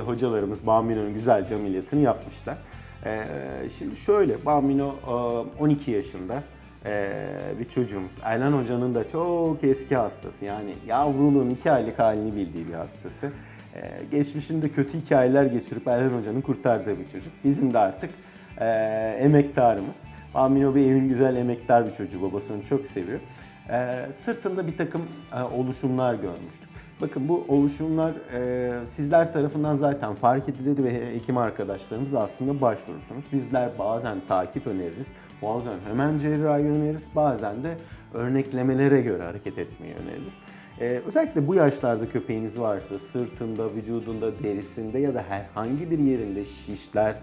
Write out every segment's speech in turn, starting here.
hocalarımız Bambino'nun güzelce ameliyatını yapmışlar. Ee, şimdi şöyle, Bambino e, 12 yaşında e, bir çocuğumuz. Erlen Hoca'nın da çok eski hastası. Yani yavruluğun 2 aylık halini bildiği bir hastası. Ee, geçmişinde kötü hikayeler geçirip Erlen Hoca'nın kurtardığı bir çocuk. Bizim de artık e, emektarımız. Bambino bir evin güzel emektar bir çocuğu. Babasını çok seviyor. Ee, sırtında bir takım e, oluşumlar görmüştük. Bakın bu oluşumlar e, sizler tarafından zaten fark edilir ve hekim arkadaşlarımız aslında başvurursunuz. Bizler bazen takip öneririz, bazen hemen cerrahi öneririz, bazen de örneklemelere göre hareket etmeyi öneririz. Ee, özellikle bu yaşlarda köpeğiniz varsa sırtında, vücudunda, derisinde ya da herhangi bir yerinde şişler,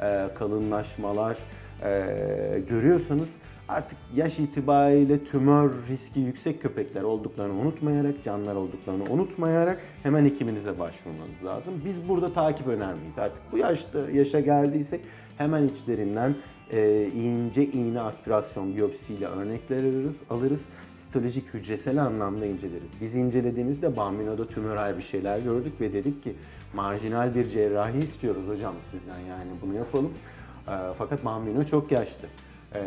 e, kalınlaşmalar e, görüyorsanız artık yaş itibariyle tümör riski yüksek köpekler olduklarını unutmayarak, canlar olduklarını unutmayarak hemen hekiminize başvurmanız lazım. Biz burada takip önermeyiz. Artık bu yaşta yaşa geldiysek hemen içlerinden e, ince iğne aspirasyon biyopsiyle örnekler alırız, alırız. Histolojik hücresel anlamda inceleriz. Biz incelediğimizde Bambino'da tümöral bir şeyler gördük ve dedik ki marjinal bir cerrahi istiyoruz hocam sizden yani bunu yapalım. E, fakat Bambino çok yaşlı. Ee,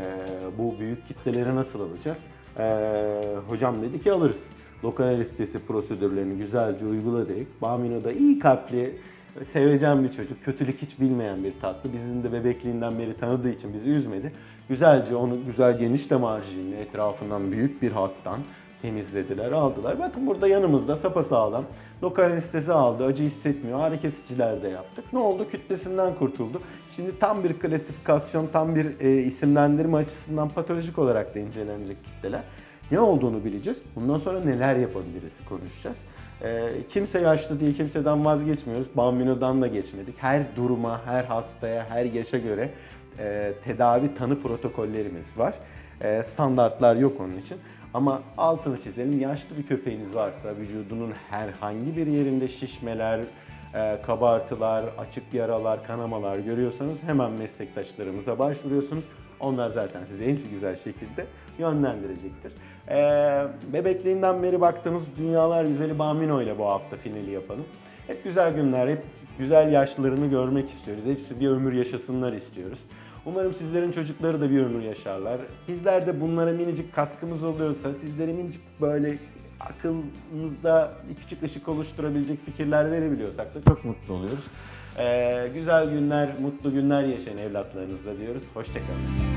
bu büyük kitleleri nasıl alacağız? Ee, hocam dedi ki alırız. Lokal anestezi prosedürlerini güzelce uyguladık. Bamino da iyi kalpli, sevecen bir çocuk, kötülük hiç bilmeyen bir tatlı. Bizim de bebekliğinden beri tanıdığı için bizi üzmedi. Güzelce onu güzel geniş de marjinli etrafından büyük bir hattan temizlediler, aldılar. Bakın burada yanımızda sapasağlam. Lokal anestezi aldı, acı hissetmiyor. Ağrı kesiciler de yaptık. Ne oldu? Kütlesinden kurtuldu. Şimdi tam bir klasifikasyon, tam bir e, isimlendirme açısından patolojik olarak da incelenecek kitleler. Ne olduğunu bileceğiz. Bundan sonra neler yapabiliriz konuşacağız. E, kimse yaşlı değil, kimseden vazgeçmiyoruz. Bambino'dan da geçmedik. Her duruma, her hastaya, her yaşa göre e, tedavi tanı protokollerimiz var. E, standartlar yok onun için. Ama altını çizelim, yaşlı bir köpeğiniz varsa vücudunun herhangi bir yerinde şişmeler, e, kabartılar, açık yaralar, kanamalar görüyorsanız hemen meslektaşlarımıza başvuruyorsunuz. Onlar zaten sizi en güzel şekilde yönlendirecektir. E, bebekliğinden beri baktığımız Dünyalar Güzeli Bamino ile bu hafta finali yapalım. Hep güzel günler, hep güzel yaşlarını görmek istiyoruz. Hepsi bir ömür yaşasınlar istiyoruz. Umarım sizlerin çocukları da bir ömür yaşarlar. Bizler de bunlara minicik katkımız oluyorsa, sizlere minicik böyle aklınızda bir küçük ışık oluşturabilecek fikirler verebiliyorsak da çok mutlu oluyoruz. Ee, güzel günler, mutlu günler yaşayın evlatlarınızla diyoruz. Hoşçakalın.